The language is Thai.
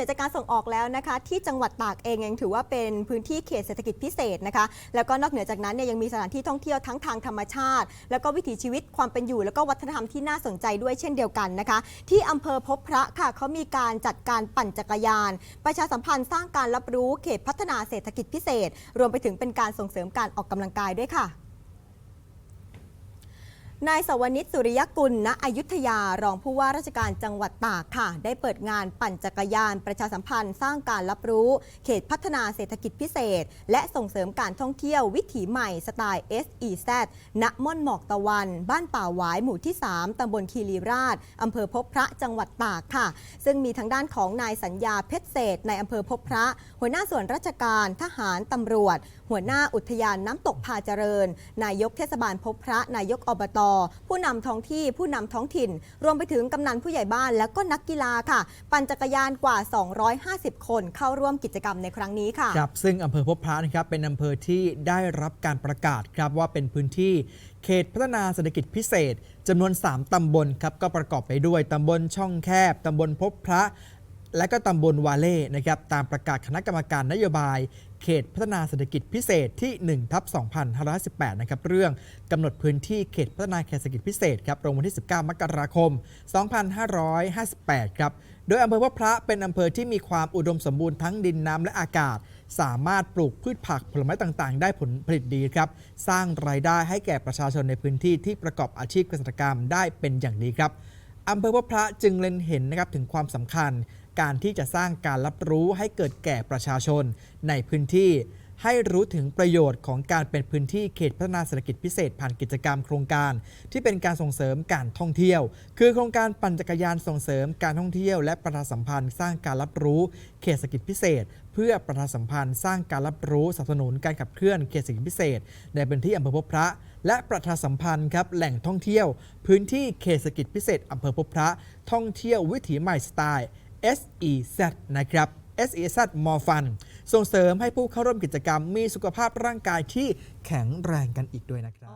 นือจากการส่งออกแล้วนะคะ ที่จังหวัดตากเองยังถือว่าเป็นพื้นที่เขตเศรษฐกิจพิเศษนะคะแล้วก็นอกเหนือจากนั้นเนี่ยยังมีสถานที่ท่องเที่ยวทั้งทางธรรมชาติ แล้วก็วิถีชีวิตความเป็นอยู่ แล้วก็วัฒนธรรมที่น่าสนใจด้วยเช่นเดียวกันนะคะ ที่อำเภอพบพระค่ะเขามีการจัดการปั่นจักรยาน ประชาสัมพันธ์สร้างการรับรู้เขตพัฒนาเศรษฐกิจพิเศษ รวมไปถึงเป็นการส่งเสริมการออกกำลังกายด้วยค่ะ นายสวนิตสุริยกุล ณ อยุธยารองผู้ว่าราชการจังหวัดตากค่ะ ได้เปิดงานปั่นจักรยานประชาสัมพันธ์สร้างการรับรู้ เขตพัฒนาเศรษฐกิจพิเศษ และส่งเสริมการท่องเที่ยววิถีใหม่สไตล์ SEZ ณ ม่อนหมอกตะวัน บ้านป่าหวายหมู่ที่ 3 ตำบลคีรีราช อำเภอพบพระจังหวัดตากค่ะ ซึ่งมีทางด้านของนายสัญญาเพชรเศษในอำเภอพบพระ หัวหน้าส่วนราชการทหารตำรวจ หัวหน้าอุทยานน้ำตกพาเจริญ นายกเทศบาลพบพระนายกอบตผู้นำท้องที่ผู้นำท้องถิ่น รวมไปถึงกำนันผู้ใหญ่บ้านและก็นักกีฬาค่ะ ปั่นจักรยานกว่า 250 คนเข้าร่วมกิจกรรมในครั้งนี้ค่ะ ครับซึ่งอำเภอพบพระนะครับเป็นอำเภอที่ได้รับการประกาศครับว่าเป็นพื้นที่เขตพัฒนาเศรษฐกิจพิเศษจำนวน 3 ตำบลครับก็ประกอบไปด้วยตำบลช่องแคบตำบลพบพระและก็ตำบลวาเล่นะครับตามประกาศคณะกรรมการนโยบาย เขตพัฒนาเศรษฐกิจพิเศษที่1ทับ2518นะครับเรื่องกำหนดพื้นที่เขตพัฒนาเขตเศรษฐกิจพิเศษครับลงวันที่ 19 มกราคม 2558 ครับโดยอำเภอพบพระเป็นอำเภอที่มีความอุดมสมบูรณ์ทั้งดินน้ำและอากาศ สามารถปลูกพืชผักผลไม้ต่างๆ ได้ผลผลิตดีครับ สร้างรายได้ให้แก่ประชาชนในพื้นที่ที่ประกอบอาชีพเกษตรกรรมได้เป็นอย่างดีครับอำเภอพบพระจึงเล็งเห็นนะครับถึงความสำคัญ การที่จะสร้างการรับรู้ให้เกิดแก่ประชาชนในพื้นที่ให้รู้ถึงประโยชน์ของการเป็นพื้นที่เขตพัฒนาเศรษฐกิจพิเศษผ่านกิจกรรมโครงการ ที่เป็นการส่งเสริมการท่องเที่ยว คือโครงการปั่นจักรยานส่งเสริมการท่องเที่ยว และประชาสัมพันธ์สร้างการรับรู้เขตเศรษฐกิจพิเศษ เพื่อประชาสัมพันธ์สร้างการรับรู้สนับสนุนการขับเคลื่อนเขตเศรษฐกิจพิเศษ ในพื้นที่อำเภอพบพระ และประชาสัมพันธ์ครับแหล่งท่องเที่ยว พื้นที่เขตเศรษฐกิจพิเศษอำเภอพบพระ ท่องเที่ยววิถีใหม่สไตล์ SEZ นะครับ SEZ มอฟันส่งเสริมให้ผู้เข้าร่วมกิจกรรมมีสุขภาพร่างกายที่แข็งแรงกันอีกด้วยนะครับ